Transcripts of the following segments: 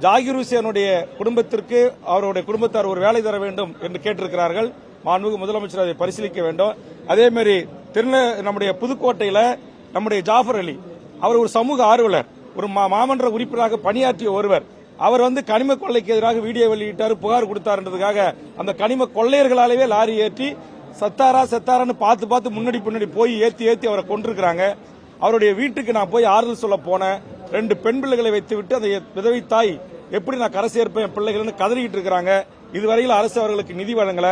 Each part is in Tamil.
ஜாகிர் ஹுசேனுடைய குடும்பத்திற்கு அவருடைய குடும்பத்தார் ஒரு வேலை தர வேண்டும் என்று கேட்டிருக்கிறார்கள். மாண்புமிகு முதலமைச்சர் அதை பரிசீலிக்க வேண்டும். அதே மாதிரி திருந நம்முடைய புதுக்கோட்டையில நம்முடைய ஜாஃபர் அலி அவர் ஒரு சமூக ஆர்வலர் ஒரு மா- மாமன்ற உறுப்பினராக பணியாற்றிய ஒருவர். அவர் வந்து கனிம கொள்ளைக்கு எதிராக வீடியோ வெளியிட்டார் புகார் கொடுத்தாருன்றதுக்காக அந்த கனிம கொள்ளையர்களாலேயே லாரி ஏற்றி சத்தாரா செத்தாரான்னு பார்த்து பார்த்து முன்னாடி பின்னாடி போய் ஏற்றி ஏற்றி அவரை கொண்டிருக்கிறாங்க அவருடைய வீட்டுக்கு நான் போய் ஆறுதல் சொல்ல போனேன். ரெண்டு பெண் பிள்ளைகளை வைத்து விட்டு அந்த விதவை தாய் எப்படி நான் கரை சேர்ப்பேன்? பிள்ளைகள்னு கதறிக்கிட்டு இருக்கிறாங்க. இதுவரையில் அரசு அவர்களுக்கு நிதி வழங்கல.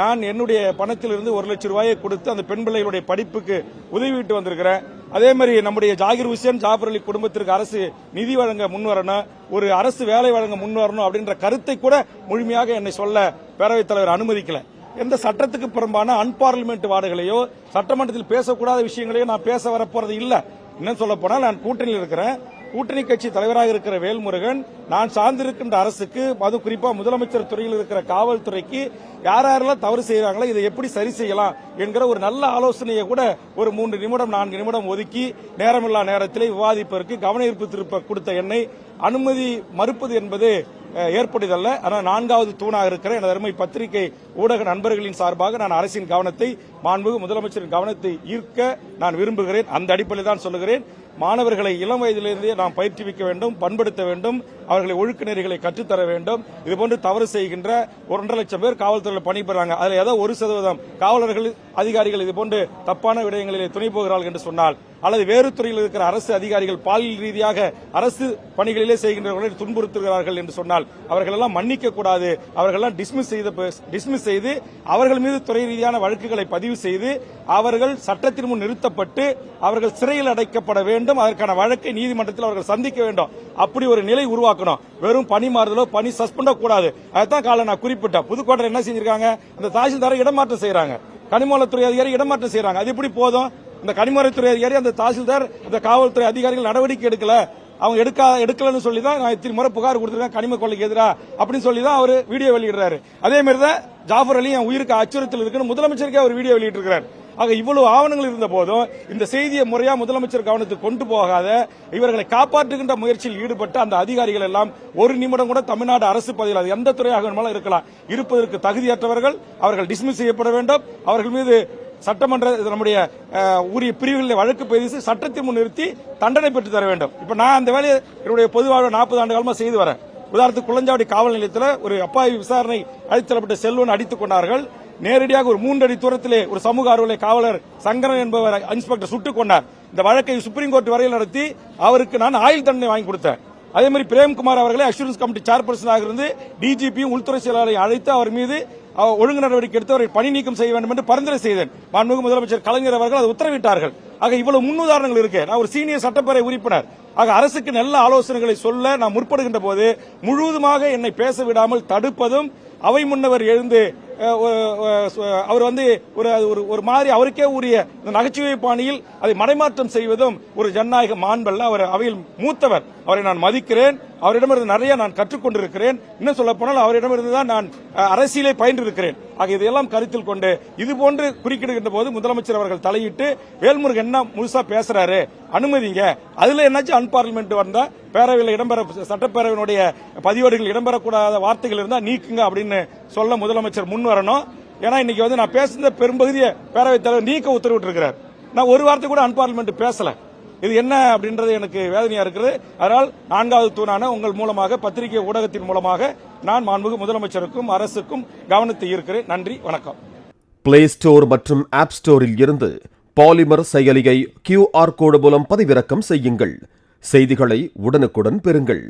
நான் என்னுடைய பணத்திலிருந்து ஒரு லட்சம் ரூபாயை கொடுத்து அந்த பெண் பிள்ளைகளுடைய படிப்புக்கு உதவிட்டு வந்திருக்கிறேன். அதே மாதிரி நம்முடைய ஜாகிர் ஹுசேன் ஜாபர் அலி குடும்பத்திற்கு அரசு நிதி வழங்க முன்வரணும் ஒரு அரசு வேலை வழங்க முன்வரணும் அப்படின்ற கருத்தை கூட முழுமையாக என்னை சொல்ல பேரவைத் தலைவர் அனுமதிக்கல. எந்த சட்டத்துக்கு புறம்பான அன்பார்லிமெண்ட் வார்டுகளையோ சட்டமன்றத்தில் பேசக்கூடாத விஷயங்களையோ நான் பேச வரப்போறது இல்லை. இன்னும் சொல்ல போனால் நான் கூட்டணியில் இருக்கிறேன். கூட்டணி கட்சி தலைவராக இருக்கிற வேல்முருகன் நான் சார்ந்திருக்கின்ற அரசுக்கு அது குறிப்பா முதலமைச்சர் துறையில் இருக்கிற காவல்துறைக்கு யார் யாரெல்லாம் தவறு செய்யறாங்களோ இதை எப்படி சரி செய்யலாம் என்கிற ஒரு நல்ல ஆலோசனையை கூட ஒரு மூன்று நிமிடம் நான்கு நிமிடம் ஒதுக்கி நேரமில்லா நேரத்திலே விவாதிப்பதற்கு கவன ஈர்ப்பு திருப்ப கொடுத்த என்னை அனுமதி மறுப்பது என்பது ஏற்படுதல்ல ஆனால் நான்காவது தூணாக இருக்கிற எனது அருமை பத்திரிகை ஊடக நண்பர்களின் சார்பாக நான் அரசின் கவனத்தை மாண்புமிகு முதலமைச்சரின் கவனத்தை ஈர்க்க நான் விரும்புகிறேன். அந்த அடிப்படையில் தான் சொல்லுகிறேன். மாணவர்களை இளம் வயதிலிருந்தே நாம் பயிற்றுவிக்க வேண்டும் பண்படுத்த வேண்டும் அவர்களை ஒழுக்க நெறிகளை கற்றுத்தர வேண்டும். இதுபோன்று தவறு செய்கின்ற ஒன்றரை லட்சம் பேர் காவல்துறையில் பணிபெறாங்க அதில் ஏதோ ஒரு சதவீதம் காவலர்கள் அதிகாரிகள் இதுபோன்று தப்பான விடயங்களிலே துணை போகிறார்கள் என்று சொன்னால் அல்லது வேறு துறையில் இருக்கிற அரசு அதிகாரிகள் பாலியல் ரீதியாக அரசு பணிகளிலே செய்கின்றவர்களை துன்புறுத்துகிறார்கள் என்று சொன்னால் அவர்களெல்லாம் மன்னிக்க கூடாது அவர்களெல்லாம் டிஸ்மிஸ் செய்த டிஸ்மிஸ் செய்து அவர்கள் மீது துறை ரீதியான வழக்குகளை பதிவு செய்து அவர்கள் சட்டத்தின் முன் நிறுத்தப்பட்டு அவர்கள் சிறையில் அடைக்கப்பட வேண்டும். அதற்கான வழக்கை நீதிமன்றத்தில் அவர்கள் சந்திக்க வேண்டும். அப்படி ஒரு நிலை உருவாக்கணும். வெறும் பணி மாறுதலோ பணி சஸ்பெண்டோ கூடாது. அதுதான் காலை நான் குறிப்பிட்டேன். புதுக்கோட்டை என்ன செஞ்சிருக்காங்க? அந்த தாசில்தாரை இடமாற்றம் செய்யறாங்க கனிமலத்துறை அதிகாரி இடமாற்றம் செய்யறாங்க அது எப்படி போதும்? இந்த கனிமவளத்துறை அதிகாரி அந்த தாசில்தார் அந்த காவல்துறை அதிகாரிகள் நடவடிக்கை எடுக்கல. அவங்க எடுக்கா எடுக்கலன்னு சொல்லி தான் நான் இத்தனை முறை புகார் கொடுத்துருக்கேன் கனிம கொள்ளைக்கு எதிராக அப்படின்னு சொல்லி தான் அவர் வீடியோ வெளியிடுறாரு. அதே மாதிரி தான் ஜாஃபர் அலி என் உயிருக்கு அச்சுறுத்தல் இருக்குன்னு முதலமைச்சருக்கே அவர் வீடியோ வெளியிட்டிருக்கிறார். ஆக இவ்வளவு ஆவணங்கள் இருந்த போதும் இந்த செய்தியை முறையா முதலமைச்சர் கவனத்துக்கு கொண்டு போகாத இவர்களை காப்பாற்றுகின்ற முயற்சியில் ஈடுபட்ட அந்த அதிகாரிகள் எல்லாம் ஒரு நிமிடம் கூட தமிழ்நாடு அரசு பதவியில் அது எந்த துறையாக வேணுமானாலும் இருக்கலாம். இருப்பதற்கு தகுதியற்றவர்கள் அவர்கள் டிஸ்மிஸ் செய்யப்பட வேண்டும். அவர்கள் மீது சட்டமன்ற நம்முடைய உரிய பிரிவுகளில் வழக்கு பதிவு சட்டத்தை முன் நிறுத்தி தண்டனை பெற்று தர வேண்டும். இப்ப நான் அந்த வேலையை என்னுடைய பொதுவாக நாற்பது ஆண்டு காலமாக செய்து வரேன். உதாரணத்துக்கு குளஞ்சாவடி காவல் நிலையத்தில் ஒரு அப்பாவி விசாரணை அழைத்தரப்பட்ட செல்வன் அடித்துக் கொண்டார்கள். நேரடியாக ஒரு மூன்றடி தூரத்திலே ஒரு சமூக ஆர்வலை காவலர் சங்கரன் என்பவர் இன்ஸ்பெக்டர் சுட்டுக் கொண்டார். இந்த வழக்கை சுப்ரீம் கோர்ட் வரையில் நடத்தி அவருக்கு நான் ஆயுள் தண்டனை வாங்கி கொடுத்தேன். அதே மாதிரி பிரேம்குமார் அவர்களை அஷூரன்ஸ் கமிட்டி சேர்பர்சனாக இருந்து டிஜிபியும் உள்துறை செயலாளரை அழைத்து அவர் மீது ஒழுங்கு நடவடிக்கை எடுத்து அவரை பணி நீக்கம் செய்ய வேண்டும் என்று பரிந்துரை செய்தேன். மாண்புமிகு முதலமைச்சர் கலைஞர் அவர்கள் அதை உத்தரவிட்டார்கள். ஆக இவ்வளவு முன்னுதாரணங்கள் இருக்கு. நான் ஒரு சீனியர் சட்டப்பேரவை உறுப்பினர். ஆக அரசுக்கு நல்ல ஆலோசனைகளை சொல்ல நான் முற்படுகின்ற போது முழுவதுமாக என்னை பேச விடாமல் தடுப்பதும் அவை முன்னவர் எழுந்து அவர் வந்து ஒரு ஒரு ஒரு மாதிரி அவருக்கே உரிய நகைச்சுவை பாணியில் அதை மடைமாற்றம் செய்வதும் ஒரு ஜனநாயக மாண்பல்ல. அவர் அவையில் மூத்தவர். அவரை நான் மதிக்கிறேன். அவரிடமிருந்து நிறைய நான் கற்றுக்கொண்டிருக்கிறேன். இன்னும் சொல்ல போனால் அவரிடமிருந்து தான் நான் அரசியலை பயின்றிருக்கிறேன். ஆக இதையெல்லாம் கருத்தில் கொண்டு இது போன்று குறுக்கிடுகின்ற போது முதலமைச்சர் அவர்கள் தலையிட்டு வேல்முருகன் என்ன முழுசா பேசுறாரு? அனுமதிங்க. அதுல என்னாச்சும் அன்பார்லிமெண்ட் வந்தா பேரவையில் இடம்பெற சட்டப்பேரவையினுடைய பதிவேடுகள் இடம்பெறக்கூடாத வார்த்தைகள் இருந்தா நீக்குங்க அப்படின்னு சொல்ல முதலமைச்சர் முன் வரணும். ஏன்னா இன்னைக்கு வந்து நான் பேசுன பெரும்பகுதியை பேரவைத் தலைவர் நீக்க உத்தரவிட்டிருக்கிறார். நான் ஒரு வார்த்தை கூட அன்பார்லிமெண்ட் பேசல. இது என்ன அப்படின்றது எனக்கு வேதனையா இருக்குது. அதனால் நான்காவது தூணான உங்கள் மூலமாக பத்திரிகை ஊடகத்தின் மூலமாக நான் மாண்புமிகு முதலமைச்சருக்கும் அரசுக்கும் கவனத்தை ஈர்க்கிறேன். நன்றி வணக்கம். பிளே ஸ்டோர் மற்றும் ஆப் ஸ்டோரில் இருந்து பாலிமர் செயலியை கியூஆர் கோடு மூலம் பதிவிறக்கம் செய்யுங்கள். செய்திகளை உடனுக்குடன் பெறுங்கள்.